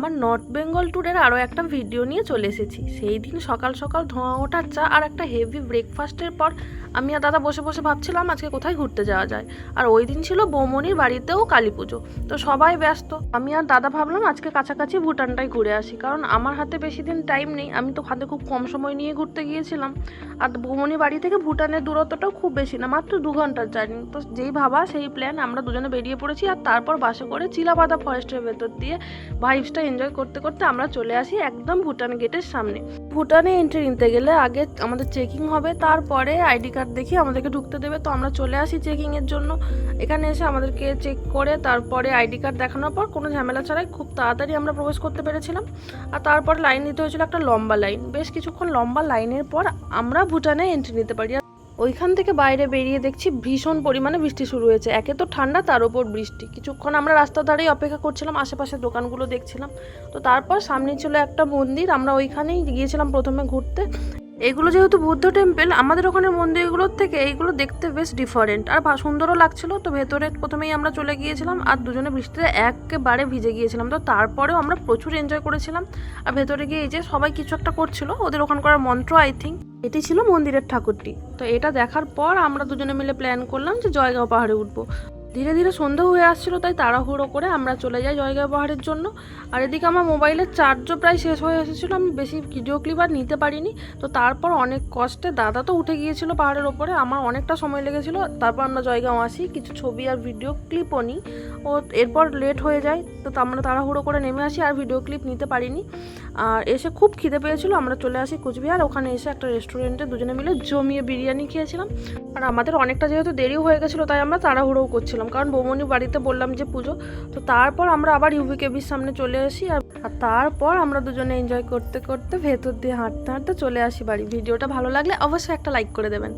আমার নর্থ বেঙ্গল ট্যুরের আরও একটা ভিডিও নিয়ে চলে এসেছি। সেই দিন সকাল সকাল ধোঁয়া ওঠার চা আর একটা হেভি ব্রেকফাস্টের পর আমি আর দাদা বসে বসে ভাবছিলাম আজকে কোথায় ঘুরতে যাওয়া যায়। আর ওই দিন ছিল বৌমনির বাড়িতেও কালী পুজো। তো সবাই ব্যস্ত। আমি আর দাদা ভাবলাম আজকে কাছাকাছি ভুটানটাই ঘুরে আসি। কারণ আমার হাতে বেশি দিন টাইম নেই। আমি তো হাতে খুব কম সময় নিয়ে ঘুরতে গিয়েছিলাম। আর বৌমনির বাড়ি থেকে ভুটানের দূরত্বটাও খুব বেশি না, মাত্র দু ঘণ্টার জার্নি তো যেই ভাবা, সেই প্ল্যান আমরা দুজনে বেরিয়ে পড়েছি। আর তারপর বাসে করে চিলাপাতা ফরেস্টের ভেতর দিয়ে ভাইবসটা এনজয় করতে করতে আমরা চলে আসি একদম ভুটান গেটের সামনে। ভুটানে এন্ট্রি নিতে গেলে আগে আমাদের চেকিং হবে, তারপরে আইডি কার্ড দেখে আমাদেরকে ঢুকতে দেবে। তো আমরা চলে আসি চেকিংয়ের জন্য। এখানে এসে আমাদেরকে চেক করে তারপরে আইডি কার্ড দেখানোর পর কোনো ঝামেলা ছাড়াই খুব তাড়াতাড়ি আমরা প্রবেশ করতে পেরেছিলাম। আর তারপর লাইন নিতে হয়েছিল একটা লম্বা লাইন বেশ কিছুক্ষণ লম্বা লাইনের পর আমরা ভুটানে এন্ট্রি নিতে পারি। ওইখান থেকে বাইরে বেরিয়ে দেখছি ভীষণ পরিমাণে বৃষ্টি শুরু হয়েছে। একে তো ঠান্ডা, তার উপর বৃষ্টি। কিছুক্ষণ আমরা রাস্তার ধারেই অপেক্ষা করছিলাম আশেপাশে দোকানগুলো দেখছিলাম। তো তারপর সামনে ছিল একটা মন্দির, আমরা ওইখানেই গিয়েছিলাম প্রথমে ঘুরতে। এগুলো যেহেতু বুদ্ধ টেম্পল, আমাদের ওখানে মন্দিরগুলোর থেকে এইগুলো দেখতে বেশ ডিফারেন্ট আর সুন্দরও লাগছিল, তো ভেতরে প্রথমেই আমরা চলে গিয়েছিলাম আর দুজনে বৃষ্টিতে একেবারে ভিজে গিয়েছিলাম। তো তারপরেও আমরা প্রচুর এনজয় করেছিলাম। আর ভেতরে গিয়ে এই যে সবাই কিছু একটা করছিল, ওদের ওখানকার মন্ত্র আই থিঙ্ক এটি ছিল মন্দিরের ঠাকুরটি। তো এটা দেখার পর আমরা দুজনে মিলে প্ল্যান করলাম যে জয়গাঁও পাহাড়ে উঠবো। ধীরে ধীরে সন্ধ্যা হয়ে আসছিল, তাই তাড়াহুড়ো করে আমরা চলে যাই জয়গাঁও পাহাড়ের জন্য। আর এদিকে আমার মোবাইলের চার্জও প্রায় শেষ হয়ে এসেছিল, আমি বেশি ভিডিও ক্লিপ আর নিতে পারিনি। তো তারপর অনেক কষ্টে দাদা তো উঠে গিয়েছিল পাহাড়ের ওপরে, আমার অনেকটা সময় লেগেছিল। তারপর আমরা জয়গাঁও আসি, কিছু ছবি আর ভিডিও ক্লিপও নিই। ও এরপর লেট হয়ে যায়, তো তা আমরা তাড়াহুড়ো করে নেমে আসি, আর ভিডিও ক্লিপ নিতে পারিনি। আর এসে খুব খিদে পেয়েছিল, আমরা চলে আসি কুচবিহার। ওখানে এসে একটা রেস্টুরেন্টে দুজনে মিলে জমিয়ে বিরিয়ানি খেয়েছিলাম। আর আমাদের অনেকটা যেহেতু দেরিও হয়ে গেছিল, তাই আমরা তাড়াহুড়োও করছিলাম। কারণ বৌমনি বাড়িতে বললাম যে পুজো, তো তারপর আমরা আবার ইউভি কেবির সামনে চলে আসি আর তারপর আমরা দুজনে এনজয় করতে করতে ভেতর দিয়ে হাঁটতে হাঁটতে চলে আসি বাড়ি। ভিডিওটা ভালো লাগলে অবশ্যই একটা লাইক করে দেবেন।